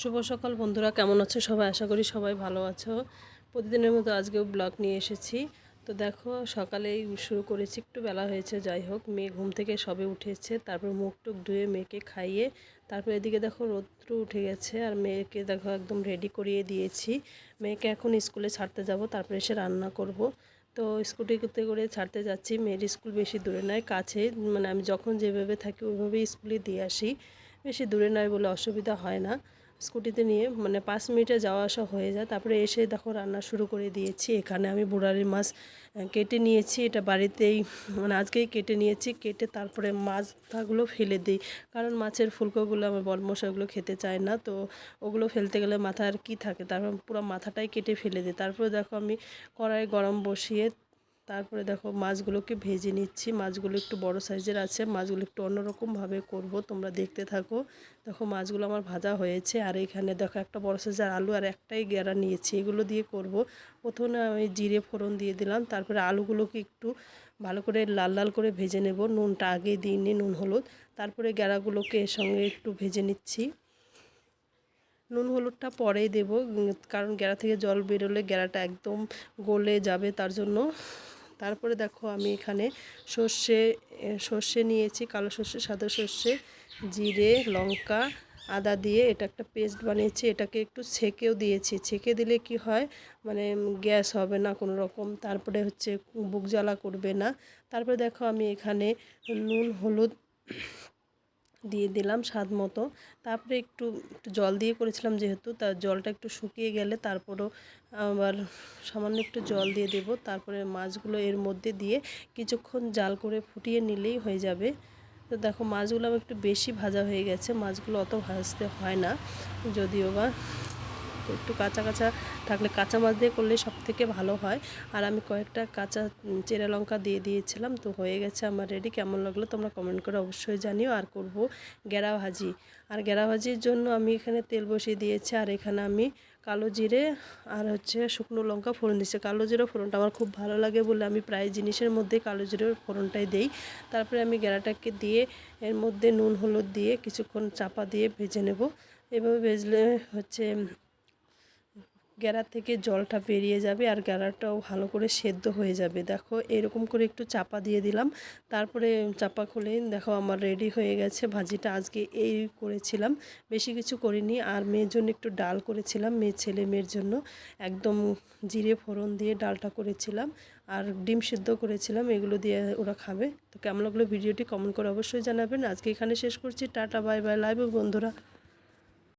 শুভ সকাল বন্ধুরা, কেমন আছো সবাই? আশা করি সবাই ভালো আছো। প্রতিদিনের মতো আজকেও ব্লগ নিয়ে এসেছি। তো দেখো, সকালেই শুরু করেছি, একটু বেলা হয়েছে, যাই হোক। মেয়ে ঘুম থেকে সবে উঠেছে, তারপর মুখ টুক ধুয়ে মেয়েকে খাইয়ে, তারপর এদিকে দেখো রৌদ্র উঠে গেছে, আর মেয়েকে দেখো একদম রেডি করিয়ে দিয়েছি। মেয়েকে এখন স্কুলে ছাড়তে যাব, তারপরে এসে রান্না করব। তো স্কুটিতে করে ছাড়তে যাচ্ছি, মেয়ের স্কুল বেশি দূরে নয়, কাছে। মানে আমি যখন যেভাবে থাকি, ওইভাবেই স্কুলে দিয়ে আসি। বেশি দূরে নয় বলে অসুবিধা হয় না। স্কুটিতে নিয়ে মানে পাঁচ মিনিটে যাওয়া আসা হয়ে যায়। তারপরে এসে দেখো রান্না শুরু করে দিয়েছি। এখানে আমি বুড়ারি মাছ কেটে নিয়েছি। এটা বাড়িতেই মানে আজকেই কেটে নিয়েছি। কেটে তারপরে মাছগুলো ফেলে দিই। কারণ মাছের ফুলকোগুলো আমার বড়মশাইগুলো খেতে চায় না। তো ওগুলো ফেলতে গেলে মাথা আর কী থাকে? তারপর পুরো মাথাটাই কেটে ফেলে দিই। তারপরে দেখো আমি কড়াই গরম বসিয়ে তারপরে দেখো মাছগুলোকে ভেজে নিচ্ছি। মাছগুলো একটু বড় সাইজের আছে, মাছগুলো একটু অন্যরকমভাবে করব, তোমরা দেখতে থাকো। দেখো মাছগুলো আমার ভাজা হয়েছে, আর এখানে দেখো একটা বড় সাইজের আলু আর একটাই গেরা নিয়েছি, এগুলো দিয়ে করব। প্রথমে আমি জিরে ফোড়ন দিয়ে দিলাম, তারপরে আলুগুলোকে একটু ভালো করে লাল লাল করে ভেজে নেব, নুনটা আগে দিইনি নুন হলুদ। তারপরে গেরাগুলোকে এর সঙ্গে একটু ভেজে নিচ্ছি। নুন হলুদটা পরেই দেবো কারণ গ্যারা থেকে জল বেরোলে গ্যারাটা একদম গলে যাবে তার জন্য। তারপরে দেখো আমি এখানে সর্ষে সর্ষে নিয়েছি, কালো সর্ষে, সাদা সর্ষে, জিরে, লঙ্কা, আদা দিয়ে এটা একটা পেস্ট বানিয়েছি। এটাকে একটু ছেঁকেও দিয়েছি। ছেঁকে দিলে কি হয়? মানে গ্যাস হবে না কোনো রকম। তারপরে হচ্ছে বুক জ্বালা করবে না। তারপরে দেখো আমি এখানে নুন, হলুদ দিয়ে দিলাম স্বাদ মতো। তারপরে একটু একটু জল দিয়ে করেছিলাম যেহেতু তার জলটা একটু শুকিয়ে গেলে তারপরও আবার সামান্য একটু জল দিয়ে দেব। তারপরে মাছগুলো এর মধ্যে দিয়ে কিছুক্ষণ জাল করে ফুটিয়ে নিলেই হয়ে যাবে। তো দেখো, মাছগুলো আমার একটু বেশি ভাজা হয়ে গেছে, মাছগুলো অত ভাজতে হয় না, যদিও বা একটু কাঁচা কাঁচা থাকলে কাঁচা মাছ দিয়ে করলে সব থেকে ভালো হয়। আর আমি কয়েকটা কাঁচা চেরা লঙ্কা দিয়ে দিয়েছিলাম, তো হয়ে গেছে আমার রেডি কেমন লাগল তোমরা কমেন্ট করে অবশ্যই জানিও। আর করব গেরা ভাজি। আর গেরা ভাজির জন্য আমি এখানে তেল বসিয়ে দিয়েছি, আর এখানে আমি কালো জিরে আর হচ্ছে শুকনো লঙ্কা ফোড়ন দিচ্ছে কালো জিরে ফোড়নটা আমার খুব ভালো লাগে বলে আমি প্রায় জিনিসের মধ্যে কালো জিরের ফোড়নটাই দেই। তারপরে আমি গেরাটাকে দিয়ে এর মধ্যে নুন, হলুদ দিয়ে কিছুক্ষণ চাপা দিয়ে ভেজে নেব। এভাবে ভেজলে হচ্ছে গ্যারা থেকে জলটা বেরিয়ে যাবে আর গ্যারাটাও ভালো করে সেদ্ধ হয়ে যাবে। দেখো, এরকম করে একটু চাপা দিয়ে দিলাম। তারপরে চাপা খুলে দেখো আমার রেডি হয়ে গেছে। ভাজিটা আজকে এই করেছিলাম, বেশি কিছু করিনি। আর মেয়ের জন্য একটু ডাল করেছিলাম, মেয়ে ছেলে মেয়ের জন্য। একদম জিরে ফোড়ন দিয়ে ডালটা করেছিলাম আর ডিম সিদ্ধ করেছিলাম, এগুলো দিয়ে ওরা খাবে। তো কেমন লাগল ভিডিওটি কমেন্ট করে অবশ্যই জানাবেন। আজকে এখানে শেষ করছি। টাটা, বাই বাই, লাইভ বন্ধুরা।